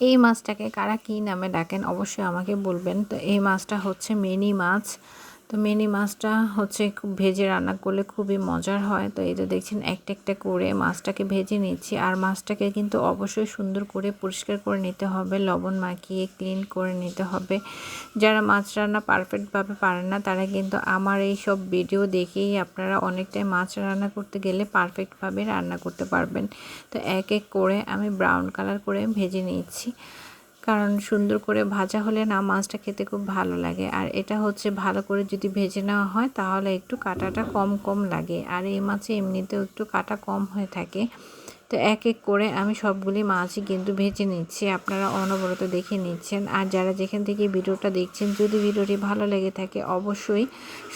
এই মাছটাকে কারা কী নামে ডাকেন অবশ্যই আমাকে বলবেন। তো এই মাছটা হচ্ছে মেনি মাছ। তো মিনি মাছটা হচ্ছে খুব ভেজে রান্না করলে খুবই মজার হয়। তো এই তো দেখছেন, একটা একটা করে মাছটাকে ভেজে নিচ্ছি। আর মাছটাকে কিন্তু অবশ্যই সুন্দর করে পরিষ্কার করে নিতে হবে, লবণ মাখিয়ে ক্লিন করে নিতে হবে। যারা মাছ রান্না পারফেক্টভাবে পারেন না, তারা কিন্তু আমার এই সব ভিডিও দেখেই আপনারা অনেকটাই মাছ রান্না করতে গেলে পারফেক্টভাবে রান্না করতে পারবেন। তো এক এক করে আমি ব্রাউন কালার করে ভেজে নিচ্ছি। কারণ সুন্দর করে ভাজা হলে না মাছটা খেতে খুব ভালো লাগে। আর এটা হচ্ছে ভালো করে যদি ভেজে নেওয়া হয় তাহলে একটু কাটাটা কম কম লাগে। আর এই মাছে এমনিতেও একটু কাটা কম হয়ে থাকে। তো এক এক করে আমি সবগুলি মাছই কিন্তু ভেজে নিচ্ছি। আপনারা অনবরত দেখে নিচ্ছেন। আর যারা যেখান থেকে ভিডিওটা দেখছেন, যদি ভিডিওটি ভালো লেগে থাকে অবশ্যই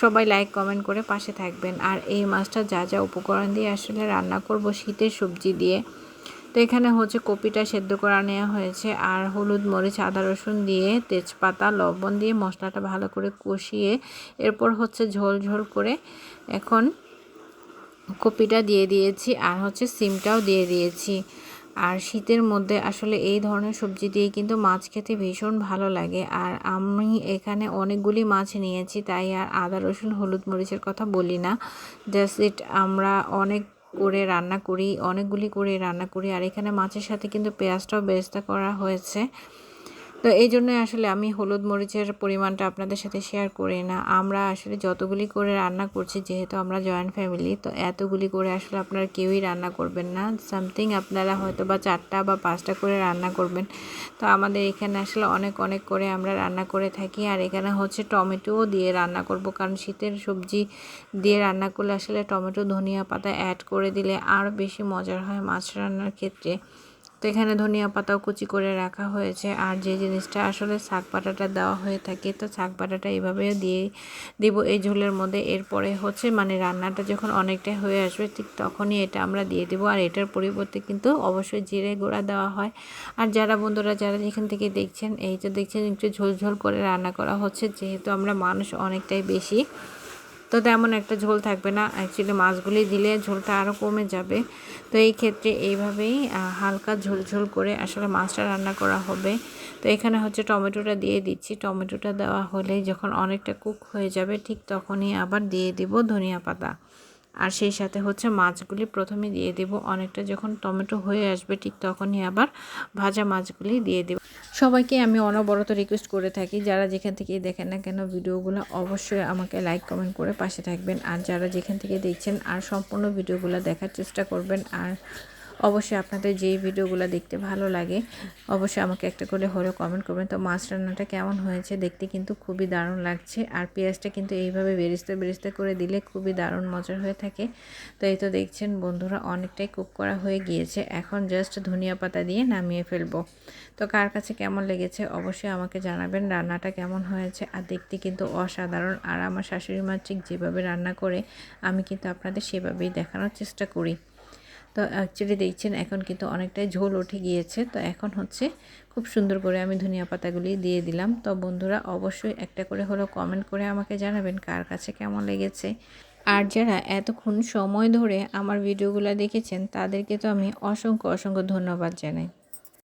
সবাই লাইক, কমেন্ট করে পাশে থাকবেন। আর এই মাছটা যা যা উপকরণ দিয়ে আসলে রান্না করব, শীতের সবজি দিয়ে তো এখানে হচ্ছে কপিটা সেদ্ধ করা নেওয়া হয়েছে আর হলুদ, মরিচ, আদা, রসুন দিয়ে তেজপাতা, লবণ দিয়ে মশলাটা ভালো করে কষিয়ে এরপর হচ্ছে ঝোল ঝোল করে এখন কপিটা দিয়ে দিয়েছি আর হচ্ছে সিমটাও দিয়ে দিয়েছি। আর শীতের মধ্যে আসলে এই ধরনের সবজি দিয়ে কিন্তু মাছ খেতে ভীষণ ভালো লাগে। আর আমি এখানে অনেকগুলি মাছ নিয়েছি, তাই আর আদা, রসুন, হলুদ, মরিচের কথা বলি না। জাস্ট ইট আমরা অনেক করে রান্না করি, অনেকগুলি করে রান্না করি। আর এখানে মাছের সাথে কিন্তু পেঁয়াজটাও বেরেস্তা করা হয়েছে। তো এই জন্যই আসলে আমি হলুদ মরিচের পরিমাণটা আপনাদের সাথে শেয়ার করি না। আমরা আসলে যতগুলি করে রান্না করছি, যেহেতু আমরা জয়েন্ট ফ্যামিলি তো এতগুলি করে আসলে আপনারা কেউই রান্না করবেন না। সামথিং আপনারা হয়তো বা চারটা বা পাঁচটা করে রান্না করবেন। তো আমাদের এখানে আসলে অনেক অনেক করে আমরা রান্না করে থাকি। আর এখানে হচ্ছে টমেটোও দিয়ে রান্না করব। কারণ শীতের সবজি দিয়ে রান্না করলে আসলে টমেটো, ধনিয়া পাতা অ্যাড করে দিলে আরও বেশি মজার হয় মাছ রান্নার ক্ষেত্রে। তো এখানে ধনিয়া পাতাও কুচি করে রাখা হয়েছে। আর যে জিনিসটা আসলে শাক পাটাটা দেওয়া হয়ে থাকে, তো শাক পাটাটা এভাবে দিয়ে দিব এই ঝোলের মধ্যে। এরপরে হচ্ছে মানে রান্নাটা যখন অনেকটাই হয়ে আসবে, ঠিক তখনই এটা আমরা দিয়ে দেবো। আর এটার পরিবর্তে কিন্তু অবশ্যই জিরে গুঁড়া দেওয়া হয়। আর যারা বন্ধুরা, যারা যেখান থেকে দেখছেন, এই তো দেখছেন একটু ঝোল ঝোল করে রান্না করা হচ্ছে, যেহেতু আমরা মানুষ অনেকটাই বেশি তো তেমন একটা ঝোল থাকবে না। অ্যাকচুয়ালি মাছগুলি দিলে ঝোলটা আরও কমে যাবে। তো এই ক্ষেত্রে এইভাবেই হালকা ঝোল ঝোল করে আসলে মাছটা রান্না করা হবে। তো এখানে হচ্ছে টমেটোটা দিয়ে দিচ্ছি। টমেটোটা দেওয়া হলে যখন অনেকটা কুক হয়ে যাবে, ঠিক তখনই আবার দিয়ে দিব ধনিয়া পাতা। আর সেই সাথে হচ্ছে মাছগুলি প্রথমে দিয়ে দেব। অনেকটা যখন টমেটো হয়ে আসবে, ঠিক তখনই আবার ভাজা মাছগুলি দিয়ে দেব। সবাইকে আমি অনবরত রিকোয়েস্ট করে থাকি। যারা যেখান থেকে দেখেন না কেন ভিডিওগুলো, অবশ্যই আমাকে লাইক কমেন্ট করে পাশে থাকবেন। আর যারা যেখান থেকে দেখছেন আর সম্পূর্ণ ভিডিওগুলো দেখার চেষ্টা করবেন, আর অবশ্যই আপনাদের যেই ভিডিওগুলো দেখতে ভালো লাগে, অবশ্যই আমাকে একটা করে হলেও কমেন্ট করবেন। তো মাছ রান্নাটা কেমন হয়েছে দেখতে কিন্তু খুবই দারুণ লাগছে। আর পেঁয়াজটা কিন্তু এইভাবে বেরিস্তে বেরিস্তে করে দিলে খুবই দারুণ মজার হয়ে থাকে। তো এই তো দেখছেন বন্ধুরা, অনেকটাই কুক করা হয়ে গিয়েছে। এখন জাস্ট ধনিয়া পাতা দিয়ে নামিয়ে ফেলব। তো কার কাছে কেমন লেগেছে অবশ্যই আমাকে জানাবেন, রান্নাটা কেমন হয়েছে। আর দেখতে কিন্তু অসাধারণ। আর আমার শাশুড়ি মা ঠিক যেভাবে রান্না করে, আমি কিন্তু আপনাদের সেভাবেই দেখানোর চেষ্টা করি। তো অ্যাকচুয়ালি দেখছেন, এখন কিন্তু অনেকটাই ঝোল উঠে গিয়েছে। তো এখন হচ্ছে খুব সুন্দর করে আমি ধনিয়া পাতাগুলি দিয়ে দিলাম। তো বন্ধুরা, অবশ্যই একটা করে হলো কমেন্ট করে আমাকে জানাবেন কার কাছে কেমন লেগেছে। আর যারা এতক্ষণ সময় ধরে আমার ভিডিওগুলো দেখেছেন, তাদেরকে তো আমি অসংখ্য অসংখ্য ধন্যবাদ জানাই।